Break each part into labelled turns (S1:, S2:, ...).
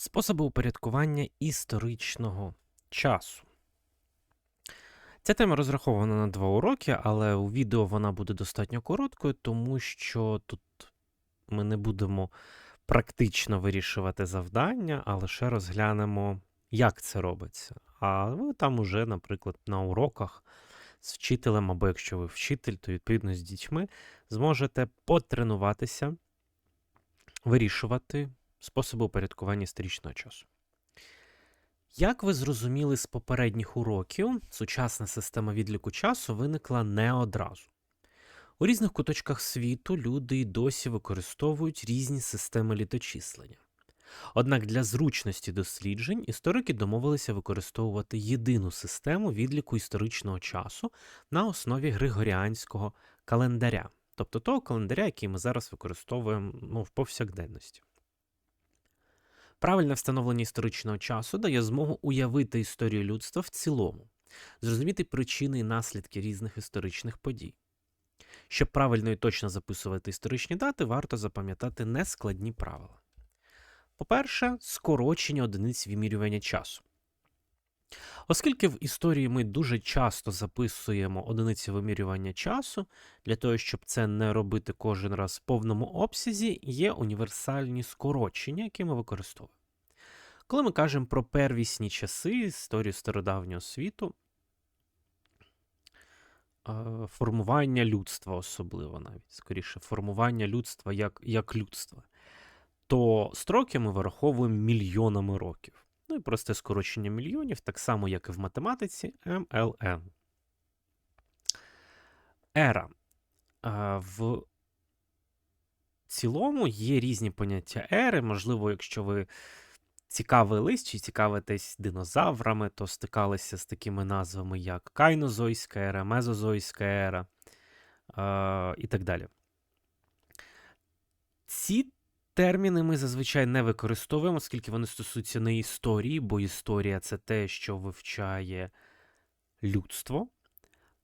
S1: Способи упорядкування історичного часу. Ця тема розрахована на два уроки, але у відео вона буде достатньо короткою, тому що тут ми не будемо практично вирішувати завдання, а лише розглянемо, як це робиться. А ви там уже, наприклад, на уроках з вчителем, або якщо ви вчитель, то відповідно з дітьми зможете потренуватися, вирішувати способи упорядкування історичного часу. Як ви зрозуміли з попередніх уроків, сучасна система відліку часу виникла не одразу. У різних куточках світу люди й досі використовують різні системи літочислення. Однак для зручності досліджень історики домовилися використовувати єдину систему відліку історичного часу на основі григоріанського календаря, тобто того календаря, який ми зараз використовуємо ну, в повсякденності. Правильне встановлення історичного часу дає змогу уявити історію людства в цілому, зрозуміти причини і наслідки різних історичних подій. Щоб правильно і точно записувати історичні дати, варто запам'ятати нескладні правила. По-перше, скорочення одиниць вимірювання часу. Оскільки в історії ми дуже часто записуємо одиниці вимірювання часу, для того, щоб це не робити кожен раз в повному обсязі, є універсальні скорочення, які ми використовуємо. Коли ми кажемо про первісні часи, історію стародавнього світу, формування людства особливо навіть, скоріше, формування людства як, як людства, то строки ми вираховуємо мільйонами років. Ну і просте скорочення мільйонів, так само, як і в математиці, MLN. Ера. В цілому є різні поняття ери. Можливо, якщо ви цікавились чи цікавитесь динозаврами, то стикалися з такими назвами, як Кайнозойська ера, Мезозойська ера і так далі. Ці терміни ми зазвичай не використовуємо, оскільки вони стосуються не історії, бо історія це те, що вивчає людство.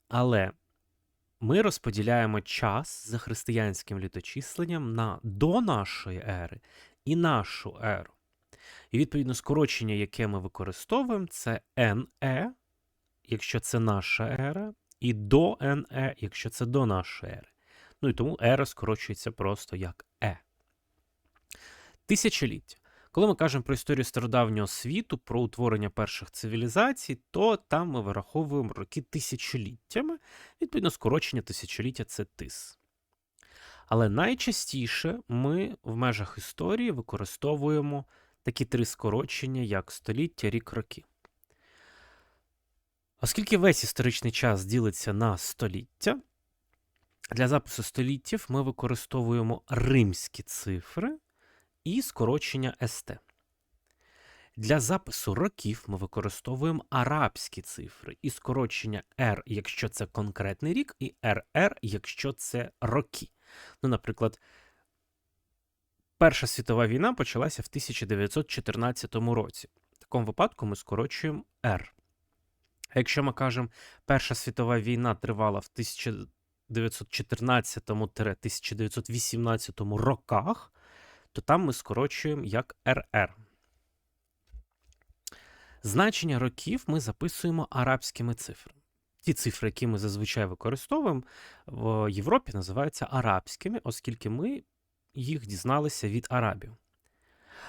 S1: Але ми розподіляємо час за християнським літочисленням на до нашої ери і нашу еру. І відповідно скорочення, яке ми використовуємо, це NE, якщо це наша ера, і до NE, якщо це до нашої ери. Ну і тому ера скорочується просто як Е. Тисячоліття. Коли ми кажемо про історію стародавнього світу, про утворення перших цивілізацій, то там ми вираховуємо роки тисячоліттями. Відповідно, скорочення тисячоліття це тис. Але найчастіше ми в межах історії використовуємо такі три скорочення, як століття, рік, роки. Оскільки весь історичний час ділиться на століття, для запису століттів ми використовуємо римські цифри і скорочення СТ. Для запису років ми використовуємо арабські цифри і скорочення R, якщо це конкретний рік, і RR, якщо це роки. Ну, наприклад, Перша світова війна почалася в 1914 році. В такому випадку ми скорочуємо R. А якщо ми кажемо, Перша світова війна тривала в 1919-1918 роках, то там ми скорочуємо як RR. Значення років ми записуємо арабськими цифрами. Ті цифри, які ми зазвичай використовуємо в Європі, називаються арабськими, оскільки ми їх дізналися від арабів.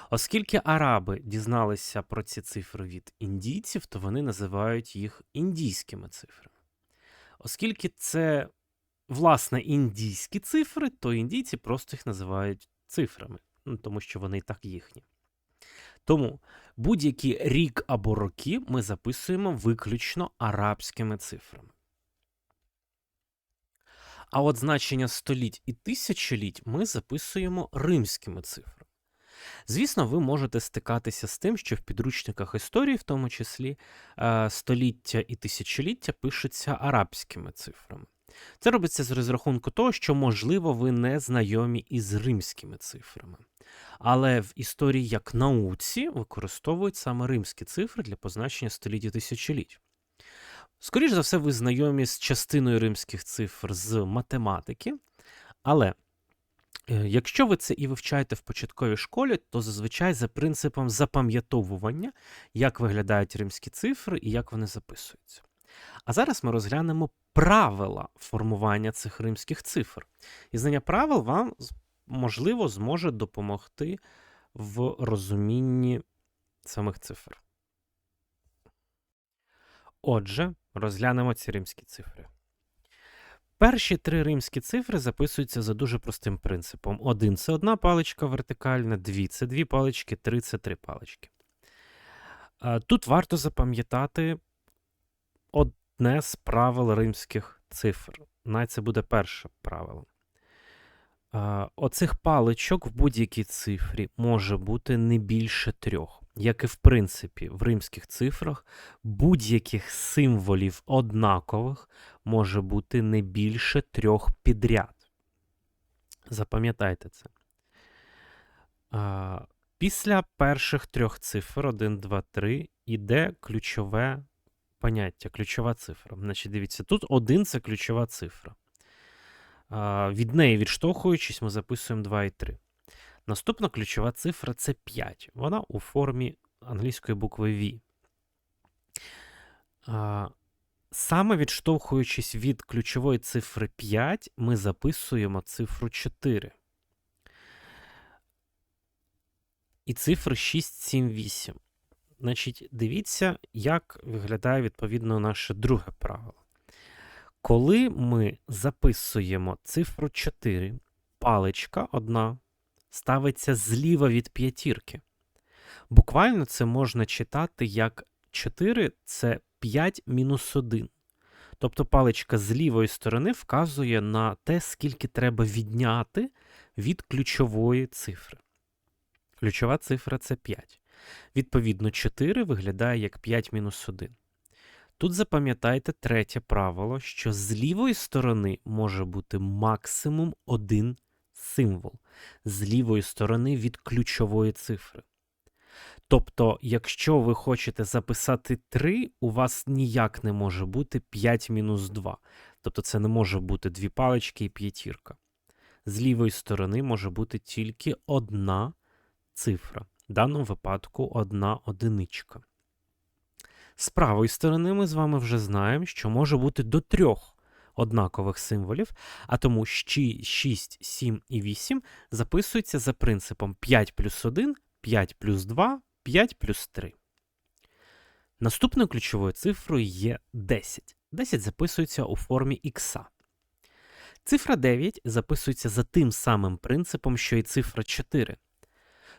S1: Оскільки араби дізналися про ці цифри від індійців, то вони називають їх індійськими цифрами. Оскільки це, власне, індійські цифри, то індійці просто їх називають цифрами, ну, тому що вони і так їхні. Тому будь-який рік або роки ми записуємо виключно арабськими цифрами. А от значення століть і тисячоліть ми записуємо римськими цифрами. Звісно, ви можете стикатися з тим, що в підручниках історії, в тому числі, е, століття і тисячоліття пишуться арабськими цифрами. Це робиться з розрахунку того, що, можливо, ви не знайомі із римськими цифрами. Але в історії як науці використовують саме римські цифри для позначення століть і тисячоліть. Скоріше за все, ви знайомі з частиною римських цифр з математики, але Е, Якщо ви це і вивчаєте в початковій школі, то зазвичай за принципом запам'ятовування, як виглядають римські цифри і як вони записуються. А зараз ми розглянемо правила формування цих римських цифр. І знання правил вам, можливо, зможе допомогти в розумінні самих цифр. Отже, розглянемо ці римські цифри. Перші три римські цифри записуються за дуже простим принципом: один це одна паличка вертикальна, дві це дві палички, три це три палички. Тут варто запам'ятати одне з правил римських цифр. Навіть це буде перше правило. Оцих паличок в будь-якій цифрі може бути не більше трьох. Як і в принципі, в римських цифрах будь-яких символів однакових може бути не більше трьох підряд. Запам'ятайте це. Після перших трьох цифр 1, 2, 3 іде ключове поняття, ключова цифра. Значить, дивіться, тут 1 це ключова цифра. Від неї відштовхуючись, ми записуємо 2 і 3. Наступна ключова цифра це 5. Вона у формі англійської букви V. Саме відштовхуючись від ключової цифри 5, ми записуємо цифру 4. І цифри 6, 7, 8. Значить, дивіться, як виглядає відповідно наше друге правило. Коли ми записуємо цифру 4, паличка одна ставиться зліва від п'ятірки. Буквально це можна читати як 4 це 5 мінус 1. Тобто паличка з лівої сторони вказує на те, скільки треба відняти від ключової цифри. Ключова цифра це 5. Відповідно, 4 виглядає як 5 мінус 1. Тут запам'ятайте третє правило, що з лівої сторони може бути максимум один символ. З лівої сторони від ключової цифри. Тобто, якщо ви хочете записати 3, у вас ніяк не може бути 5 мінус 2. Тобто це не може бути дві палички і п'ятірка. З лівої сторони може бути тільки одна цифра. В даному випадку одна одиничка. З правої сторони ми з вами вже знаємо, що може бути до трьох однакових символів, а тому 6, 7 і 8 записуються за принципом 5 плюс 1, 5 плюс 2, 5 плюс 3. Наступною ключовою цифрою є 10. 10 записується у формі ікса. Цифра 9 записується за тим самим принципом, що і цифра 4.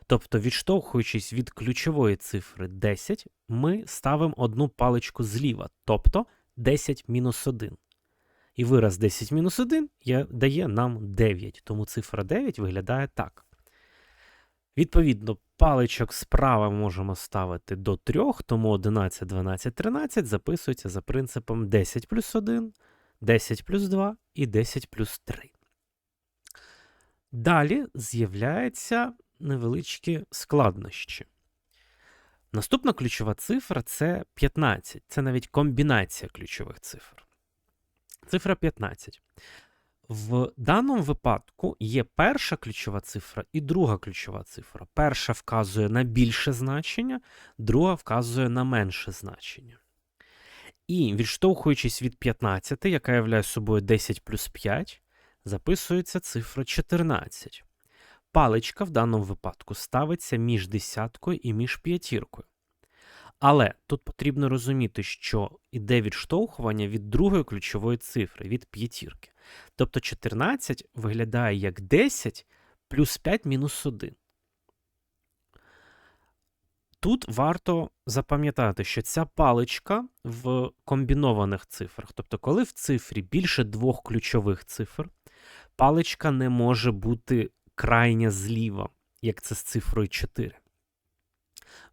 S1: Тобто, відштовхуючись від ключової цифри 10, ми ставимо одну паличку зліва, тобто 10 мінус 1. І вираз 10 мінус 1 є- дає нам 9, тому цифра 9 виглядає так. Відповідно, паличок справа можемо ставити до 3, тому 11, 12, 13 записується за принципом 10 плюс 1, 10 плюс 2 і 10 плюс 3. Далі з'являються невеличкі складнощі. Наступна ключова цифра це 15. Це навіть комбінація ключових цифр. Цифра 15. В даному випадку є перша ключова цифра і друга ключова цифра. Перша вказує на більше значення, друга вказує на менше значення. І відштовхуючись від 15, яка являє собою 10 плюс 5, записується цифра 14. Паличка в даному випадку ставиться між десяткою і між п'ятіркою. Але тут потрібно розуміти, що іде відштовхування від другої ключової цифри, від п'ятірки. Тобто 14 виглядає як 10 плюс 5 мінус 1. Тут варто запам'ятати, що ця паличка в комбінованих цифрах, тобто, коли в цифрі більше двох ключових цифр, паличка не може бути крайня зліва, як це з цифрою 4.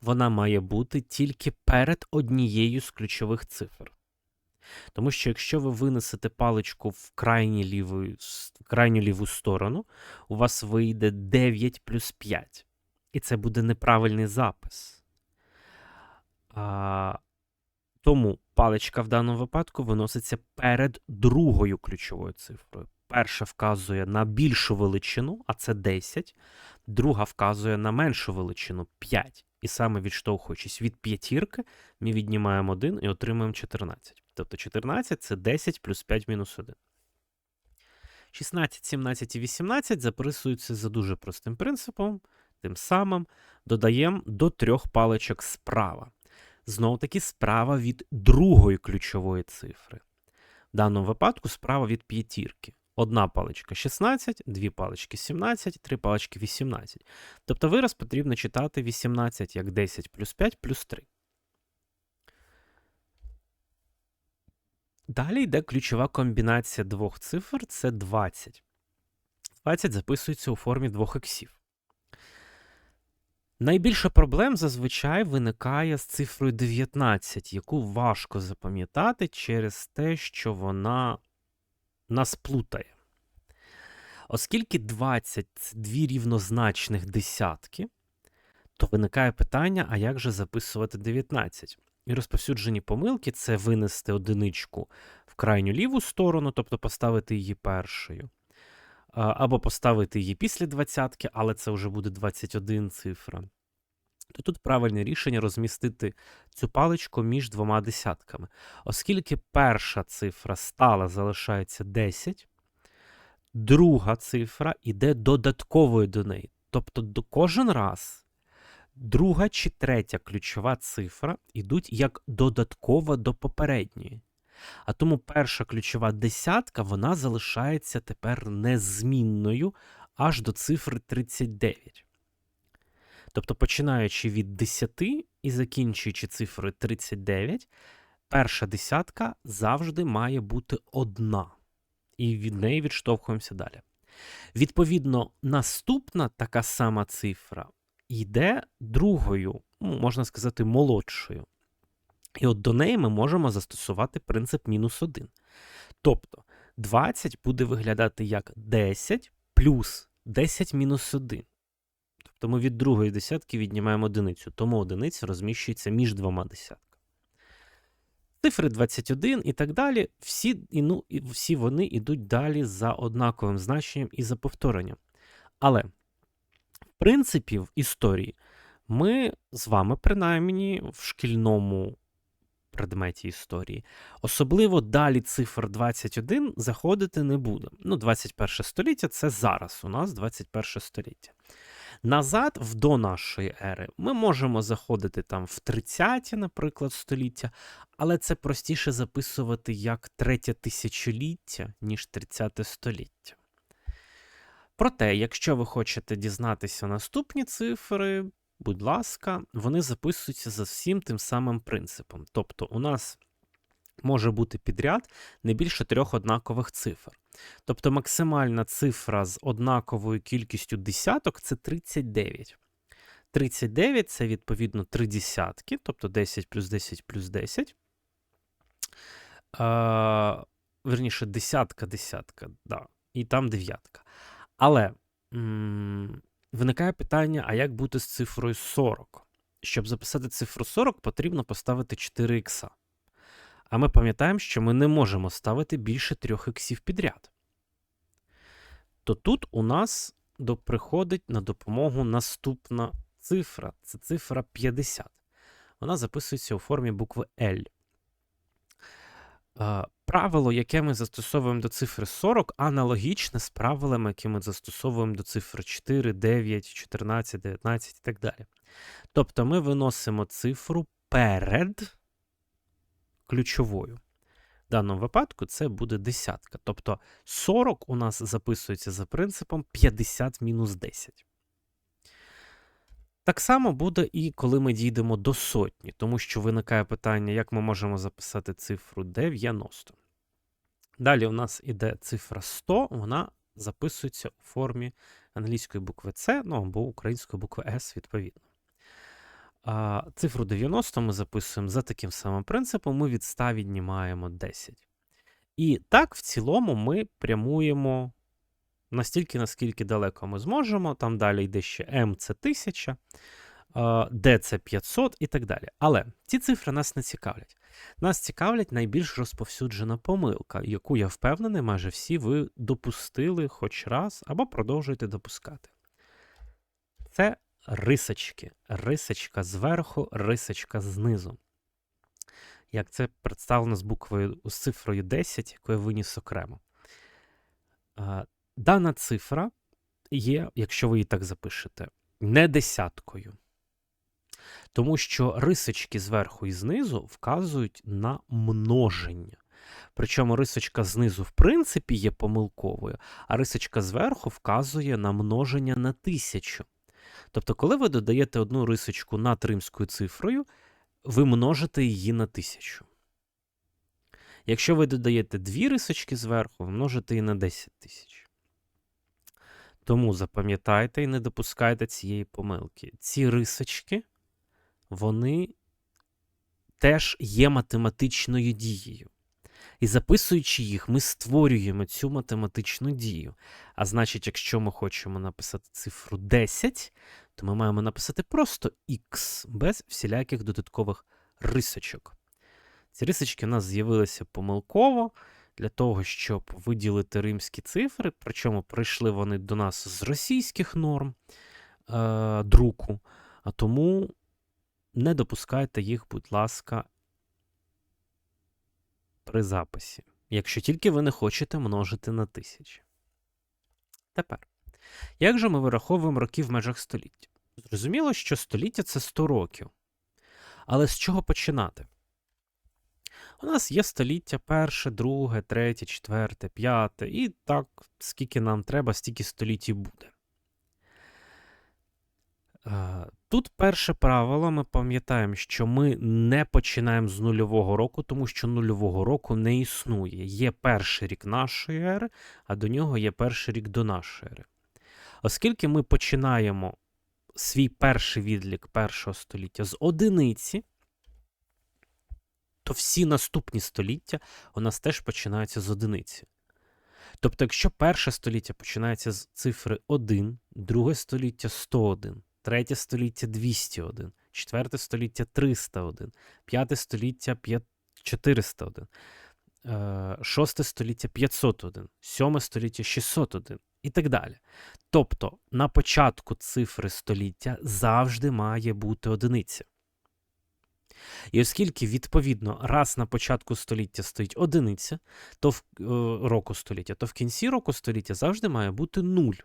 S1: Вона має бути тільки перед однією з ключових цифр. Тому що якщо ви винесете паличку в крайню ліву, в крайню ліву сторону, у вас вийде 9 плюс 5. І це буде неправильний запис. А, тому паличка в даному випадку виноситься перед другою ключовою цифрою, перша вказує на більшу величину, а це 10, друга вказує на меншу величину 5. І саме відштовхуючись від п'ятірки, ми віднімаємо 1 і отримуємо 14. Тобто 14 це 10 плюс 5 мінус 1. 16, 17 і 18 записуються за дуже простим принципом. Тим самим додаємо до трьох паличок справа. Знову таки справа від другої ключової цифри. В даному випадку справа від п'ятірки. Одна паличка 16, дві палички 17, три палички 18. Тобто вираз потрібно читати 18 як 10 плюс 5 плюс 3. Далі йде ключова комбінація двох цифр це 20. 20 записується у формі двох іксів. Найбільше проблем зазвичай виникає з цифрою 19, яку важко запам'ятати через те, що вона нас плутає. Оскільки 20 це дві рівнозначних десятки, то виникає питання, а як же записувати 19? І розповсюджені помилки це винести одиничку в крайню ліву сторону, тобто поставити її першою. Або поставити її після двадцятки, але це вже буде 21 цифра. То тут правильне рішення розмістити цю паличку між двома десятками. Оскільки перша цифра стала залишається 10, друга цифра йде додатковою до неї. Тобто кожен раз друга чи третя ключова цифра йдуть як додаткова до попередньої. А тому перша ключова десятка вона залишається тепер незмінною аж до цифри 39. Тобто, починаючи від 10 і закінчуючи цифрою 39, перша десятка завжди має бути одна. І від неї відштовхуємося далі. Відповідно, наступна така сама цифра йде другою, ну, можна сказати, молодшою. І от до неї ми можемо застосувати принцип мінус 1. Тобто 20 буде виглядати як 10 плюс 10 мінус 1. Ми від другої десятки віднімаємо одиницю, тому одиниця розміщується між двома десятками. Цифри 21 і так далі, всі ну, всі вони йдуть далі за однаковим значенням і за повторенням. Але, в принципі, в історії ми з вами, принаймні, в шкільному предметі історії. Особливо далі цифр 21 заходити не буде. Ну, 21 століття це зараз у нас 21 століття. Назад, до нашої ери, ми можемо заходити там в 30-ті, наприклад, століття, але це простіше записувати як третє тисячоліття, ніж 30 століття. Проте, якщо ви хочете дізнатися наступні цифри, будь ласка, вони записуються за всім тим самим принципом. Тобто, у нас може бути підряд не більше трьох однакових цифр. Тобто максимальна цифра з однаковою кількістю десяток це 39. 39 це відповідно 3 десятки, тобто 10 плюс 10 плюс 10. А, Верніше, десятка, десятка, да. і там дев'ятка. Але м виникає питання: а як бути з цифрою 40? Щоб записати цифру 40, потрібно поставити 4 ікса. А ми пам'ятаємо, що ми не можемо ставити більше трьох іксів підряд. То тут у нас приходить на допомогу наступна цифра це цифра 50. Вона записується у формі букви L. Правило, яке ми застосовуємо до цифри 40, аналогічне з правилами, які ми застосовуємо до цифри 4, 9, 14, 19 і так далі. Тобто ми виносимо цифру перед ключовою. В даному випадку це буде десятка. Тобто 40 у нас записується за принципом 50 мінус 10. Так само буде і коли ми дійдемо до сотні, тому що виникає питання, як ми можемо записати цифру 90. Далі у нас іде цифра 100, вона записується у формі англійської букви С, ну або української букви С, відповідно. Цифру 90 ми записуємо за таким самим принципом, ми від 100 віднімаємо 10. І так, в цілому, ми прямуємо настільки, наскільки далеко ми зможемо. Там далі йде ще m це 1000. де це 500 і так далі. Але ці цифри нас не цікавлять. Нас цікавлять найбільш розповсюджена помилка, яку я впевнений, майже всі ви допустили хоч раз або продовжуєте допускати. Це рисочки. Рисочка зверху, рисочка знизу. Як це представлено з буквою з цифрою 10, яку я виніс окремо. Дана цифра є, якщо ви її так запишете, не десяткою. Тому що рисочки зверху і знизу вказують на множення. Причому рисочка знизу, в принципі, є помилковою, а рисочка зверху вказує на множення на тисячу. Тобто, коли ви додаєте одну рисочку над римською цифрою, ви множите її на тисячу. Якщо ви додаєте дві рисочки зверху, ви множите її на 10 тисяч. Тому запам'ятайте і не допускайте цієї помилки. Ці рисочки вони теж є математичною дією. І записуючи їх, ми створюємо цю математичну дію. А значить, якщо ми хочемо написати цифру 10, то ми маємо написати просто Х без всіляких додаткових рисочок. Ці рисочки у нас з'явилися помилково для того, щоб виділити римські цифри, причому прийшли вони до нас з російських норм е, друку, а тому не допускайте їх, будь ласка, при записі, якщо тільки ви не хочете множити на тисячі. Тепер, як же ми вираховуємо роки в межах століття? Зрозуміло, що століття це 100 років. Але з чого починати? У нас є століття перше, друге, третє, четверте, п'яте, і так, скільки нам треба, стільки століть буде. Е, тут перше правило, ми пам'ятаємо, що ми не починаємо з нульового року, тому що нульового року не існує. Є перший рік нашої ери, а до нього є перший рік до нашої ери. Оскільки ми починаємо свій перший відлік першого століття з одиниці, то всі наступні століття у нас теж починаються з одиниці. Тобто, якщо перше століття починається з цифри 1, друге століття 101, третє століття 201, четверте століття 301, п'яте століття 401, е, шосте століття 501, сьоме століття 601 і так далі. Тобто на початку цифри століття завжди має бути одиниця. І оскільки, відповідно, раз на початку століття стоїть одиниця, то в е, року століття, то в кінці року століття завжди має бути нуль.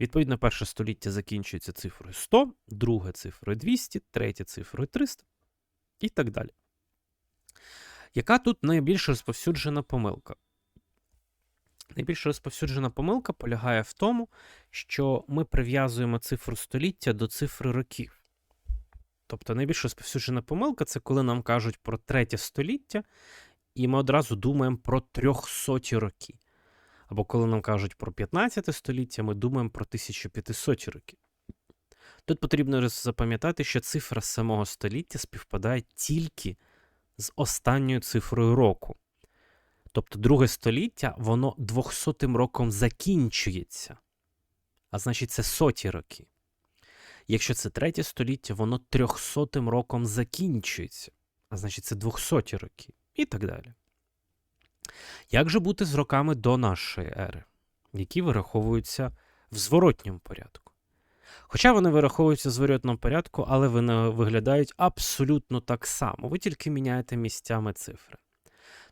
S1: Відповідно, перше століття закінчується цифрою 100, друге цифрою 200, третє цифрою 300 і так далі. Яка тут найбільш розповсюджена помилка? Найбільш розповсюджена помилка полягає в тому, що ми прив'язуємо цифру століття до цифри років. Тобто найбільш розповсюджена помилка це коли нам кажуть про третє століття, і ми одразу думаємо про трьохсоті роки. Або коли нам кажуть про 15 століття, ми думаємо про 1500 роки. Тут потрібно запам'ятати, що цифра самого століття співпадає тільки з останньою цифрою року. Тобто друге століття, воно 200 роком закінчується. А значить, це соті роки. Якщо це третє століття, воно 300 роком закінчується. А значить, це 200 роки. І так далі. Як же бути з роками до нашої ери, які вираховуються в зворотньому порядку? Хоча вони вираховуються в зворотному порядку, але вони виглядають абсолютно так само. Ви тільки міняєте місцями цифри.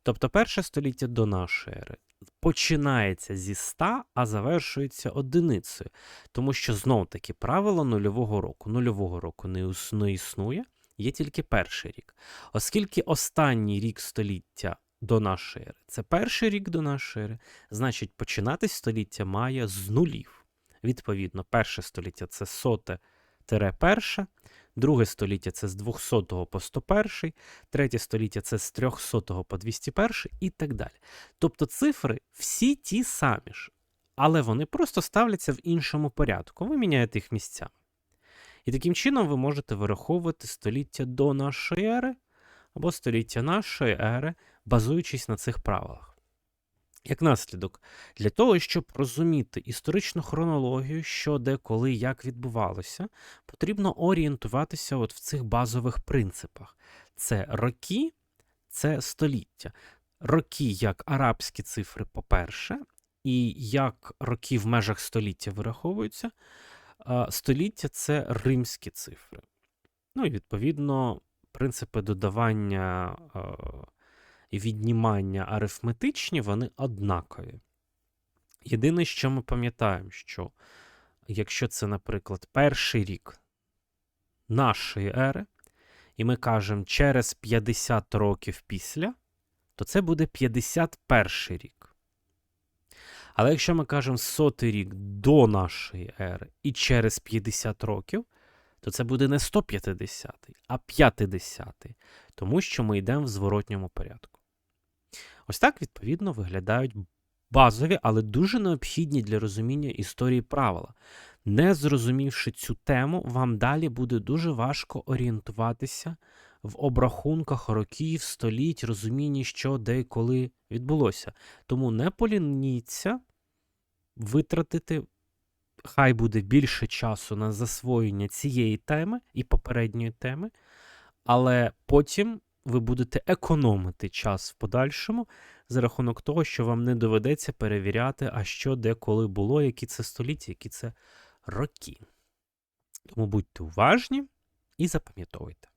S1: Тобто перше століття до нашої ери починається зі 100, а завершується одиницею. Тому що знов таки правило нульового року. Нульового року не існує, є тільки перший рік. Оскільки останній рік століття до нашої ери. Це перший рік до нашої ери. Значить, починатись століття має з нулів. Відповідно, перше століття це соте перше, друге століття це з 200 по 101, третє століття це з 300 по 201 і так далі. Тобто цифри всі ті самі ж, але вони просто ставляться в іншому порядку. Ви міняєте їх місцями. І таким чином ви можете вираховувати століття до нашої ери або століття нашої ери базуючись на цих правилах. Як наслідок, для того, щоб розуміти історичну хронологію, що де, коли, як відбувалося, потрібно орієнтуватися от в цих базових принципах: це роки, це століття. Роки як арабські цифри, по-перше, і як роки в межах століття вираховуються. Століття це римські цифри. Ну і відповідно принципи додавання віднімання арифметичні, вони однакові. Єдине, що ми пам'ятаємо, що якщо це, наприклад, перший рік нашої ери, і ми кажемо через 50 років після, то це буде 51 рік. Але якщо ми кажемо сотий рік до нашої ери і через 50 років, то це буде не 150, а 50, тому що ми йдемо в зворотньому порядку. Ось так, відповідно, виглядають базові, але дуже необхідні для розуміння історії правила. Не зрозумівши цю тему, вам далі буде дуже важко орієнтуватися в обрахунках років, століть, розумінні, що де і коли відбулося. Тому не полініться витратити, хай буде більше часу на засвоєння цієї теми і попередньої теми, але потім ви будете економити час в подальшому за рахунок того, що вам не доведеться перевіряти, а що де коли було, які це століття, які це роки. Тому будьте уважні і запам'ятовуйте.